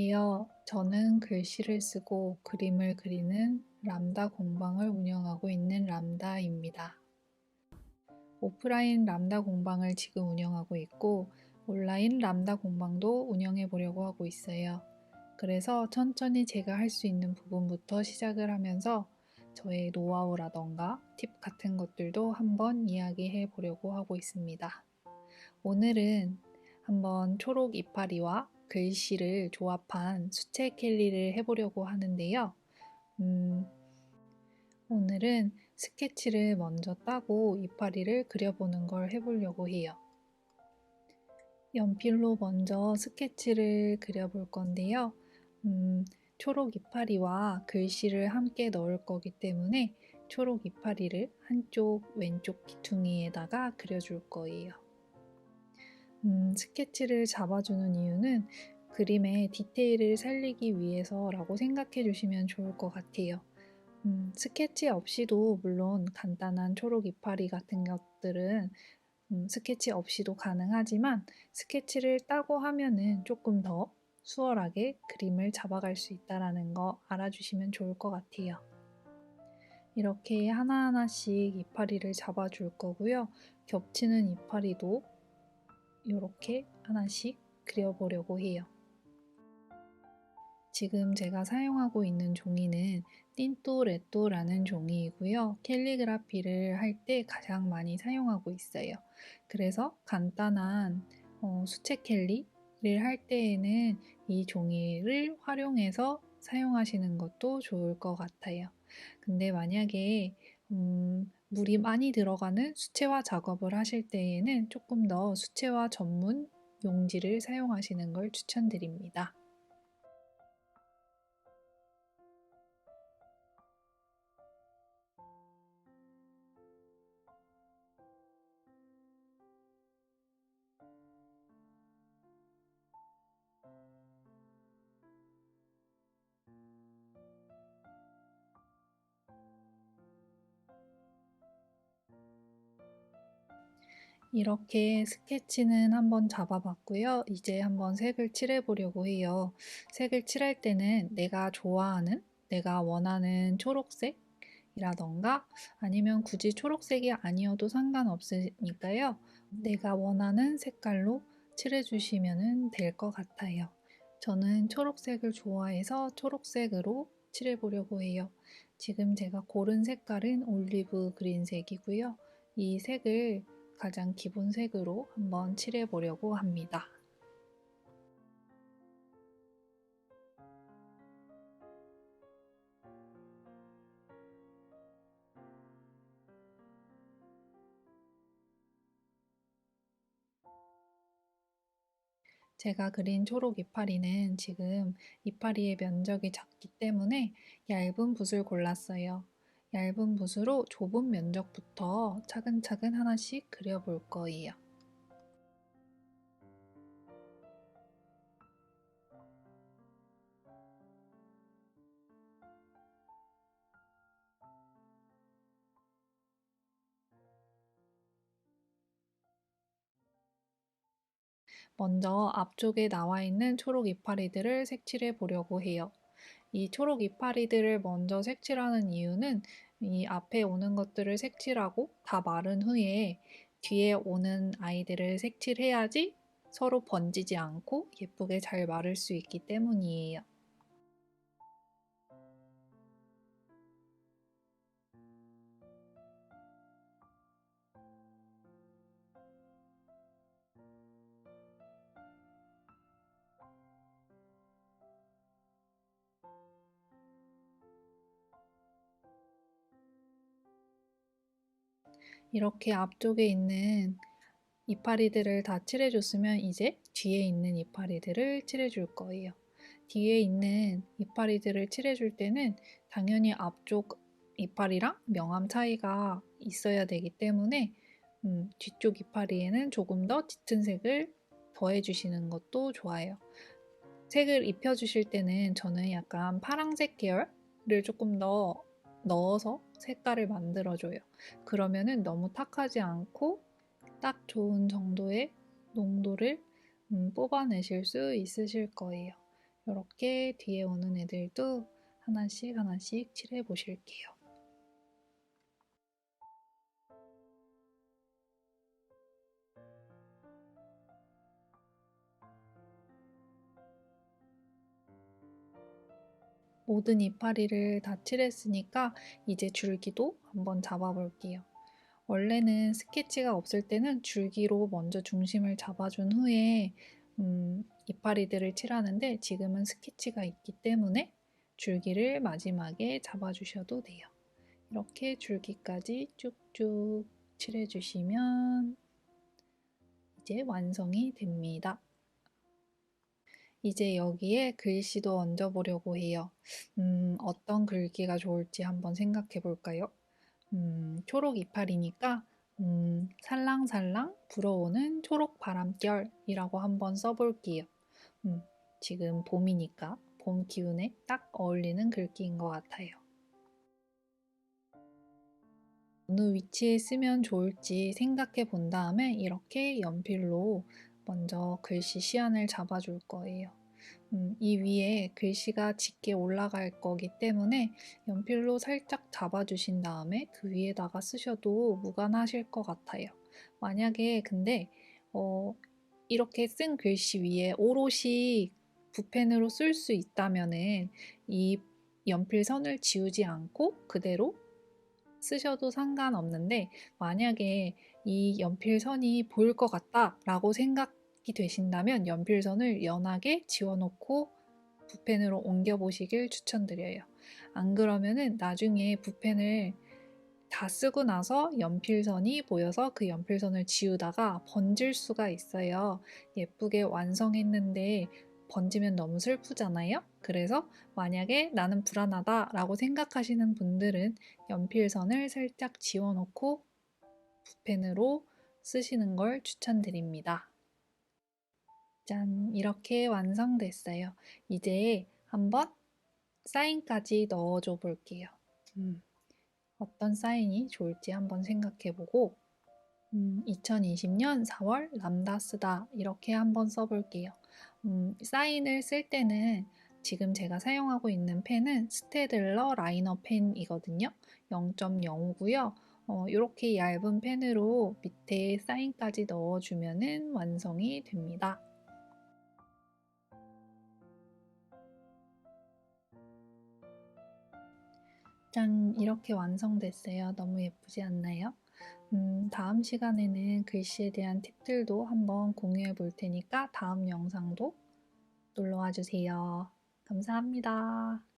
안녕하세요. 저는 글씨를 쓰고 그림을 그리는 람다 공방을 운영하고 있는 람다입니다. 오프라인 람다 공방을 지금 운영하고 있고 온라인 람다 공방도 운영해 보려고 하고 있어요. 그래서 천천히 제가 할 수 있는 부분부터 시작을 하면서 저의 노하우라던가 팁 같은 것들도 한번 이야기해 보려고 하고 있습니다. 오늘은 한번 초록 이파리와 글씨를 조합한 수채 캘리를 해보려고 하는데요. 음, 오늘은 스케치를 먼저 따고 이파리를 그려보는 걸 해보려고 해요. 연필로 먼저 스케치를 그려볼 건데요. 음, 초록 이파리와 글씨를 함께 넣을 거기 때문에 초록 이파리를 한쪽 왼쪽 귀퉁이에다가 그려줄 거예요. 음, 스케치를 잡아주는 이유는 그림의 디테일을 살리기 위해서라고 생각해 주시면 좋을 것 같아요. 음, 스케치 없이도 물론 간단한 초록 이파리 같은 것들은 음, 스케치 없이도 가능하지만 스케치를 따고 하면은 조금 더 수월하게 그림을 잡아갈 수 있다라는 거 알아주시면 좋을 것 같아요. 이렇게 하나하나씩 이파리를 잡아줄 거고요. 겹치는 이파리도 이렇게 하나씩 그려보려고 해요. 지금 제가 사용하고 있는 종이는 틴토레토라는 종이이고요. 캘리그라피를 할 때 가장 많이 사용하고 있어요. 그래서 간단한 어, 수채 캘리를 할 때에는 이 종이를 활용해서 사용하시는 것도 좋을 것 같아요. 근데 만약에 음, 물이 많이 들어가는 수채화 작업을 하실 때에는 조금 더 수채화 전문 용지를 사용하시는 걸 추천드립니다. 이렇게 스케치는 한번 잡아봤고요. 이제 한번 색을 칠해보려고 해요. 색을 칠할 때는 내가 좋아하는, 내가 원하는 초록색 이라던가 아니면 굳이 초록색이 아니어도 상관없으니까요. 내가 원하는 색깔로 칠해주시면 될 것 같아요. 저는 초록색을 좋아해서 초록색으로 칠해보려고 해요. 지금 제가 고른 색깔은 올리브 그린색이고요. 이 색을 가장 기본 색으로 한번 칠해 보려고 합니다. 제가 그린 초록 이파리는 지금 이파리의 면적이 작기 때문에 얇은 붓을 골랐어요. 얇은 붓으로 좁은 면적부터 차근차근 하나씩 그려볼 거예요. 먼저 앞쪽에 나와 있는 초록 이파리들을 색칠해 보려고 해요. 이 초록 이파리들을 먼저 색칠하는 이유는 이 앞에 오는 것들을 색칠하고 다 마른 후에 뒤에 오는 아이들을 색칠해야지 서로 번지지 않고 예쁘게 잘 마를 수 있기 때문이에요. 이렇게 앞쪽에 있는 이파리들을 다 칠해줬으면 이제 뒤에 있는 이파리들을 칠해줄 거예요. 뒤에 있는 이파리들을 칠해줄 때는 당연히 앞쪽 이파리랑 명암 차이가 있어야 되기 때문에 음, 뒤쪽 이파리에는 조금 더 짙은 색을 더해주시는 것도 좋아요. 색을 입혀주실 때는 저는 약간 파랑색 계열을 조금 더 넣어서 색깔을 만들어줘요. 그러면은 너무 탁하지 않고 딱 좋은 정도의 농도를 음, 뽑아내실 수 있으실 거예요. 이렇게 뒤에 오는 애들도 하나씩 하나씩 칠해 보실게요. 모든 이파리를 다 칠했으니까 이제 줄기도 한번 잡아볼게요. 원래는 스케치가 없을 때는 줄기로 먼저 중심을 잡아준 후에 음, 이파리들을 칠하는데 지금은 스케치가 있기 때문에 줄기를 마지막에 잡아주셔도 돼요. 이렇게 줄기까지 쭉쭉 칠해주시면 이제 완성이 됩니다. 이제 여기에 글씨도 얹어 보려고 해요. 음, 어떤 글귀가 좋을지 한번 생각해 볼까요? 음, 초록 이파리니까 음, 살랑살랑 불어오는 초록 바람결이라고 한번 써볼게요. 음, 지금 봄이니까 봄 기운에 딱 어울리는 글귀인 것 같아요. 어느 위치에 쓰면 좋을지 생각해 본 다음에 이렇게 연필로 먼저 글씨 시안을 잡아줄 거예요. 음, 이 위에 글씨가 짙게 올라갈 거기 때문에 연필로 살짝 잡아주신 다음에 그 위에다가 쓰셔도 무관하실 것 같아요. 만약에 근데 어, 이렇게 쓴 글씨 위에 오롯이 붓펜으로 쓸 수 있다면은 이 연필 선을 지우지 않고 그대로 쓰셔도 상관없는데 만약에 이 연필선이 보일 것 같다 라고 생각이 되신다면 연필선을 연하게 지워놓고 붓펜으로 옮겨보시길 추천드려요. 안 그러면은 나중에 붓펜을 다 쓰고 나서 연필선이 보여서 그 연필선을 지우다가 번질 수가 있어요. 예쁘게 완성했는데 번지면 너무 슬프잖아요. 그래서 만약에 나는 불안하다 라고 생각하시는 분들은 연필선을 살짝 지워놓고 붓펜으로 쓰시는 걸 추천드립니다. 짠! 이렇게 완성됐어요. 이제 한번 사인까지 넣어줘 볼게요. 음, 어떤 사인이 좋을지 한번 생각해보고 음, 2020년 4월 람다스다 이렇게 한번 써볼게요. 음, 사인을 쓸 때는 지금 제가 사용하고 있는 펜은 스테들러 라이너 펜이거든요. 0.05고요. 어, 이렇게 얇은 펜으로 밑에 사인까지 넣어주면 완성이 됩니다. 짠! 이렇게 완성됐어요. 너무 예쁘지 않나요? 음, 다음 시간에는 글씨에 대한 팁들도 한번 공유해 볼 테니까 다음 영상도 놀러와 주세요. 감사합니다.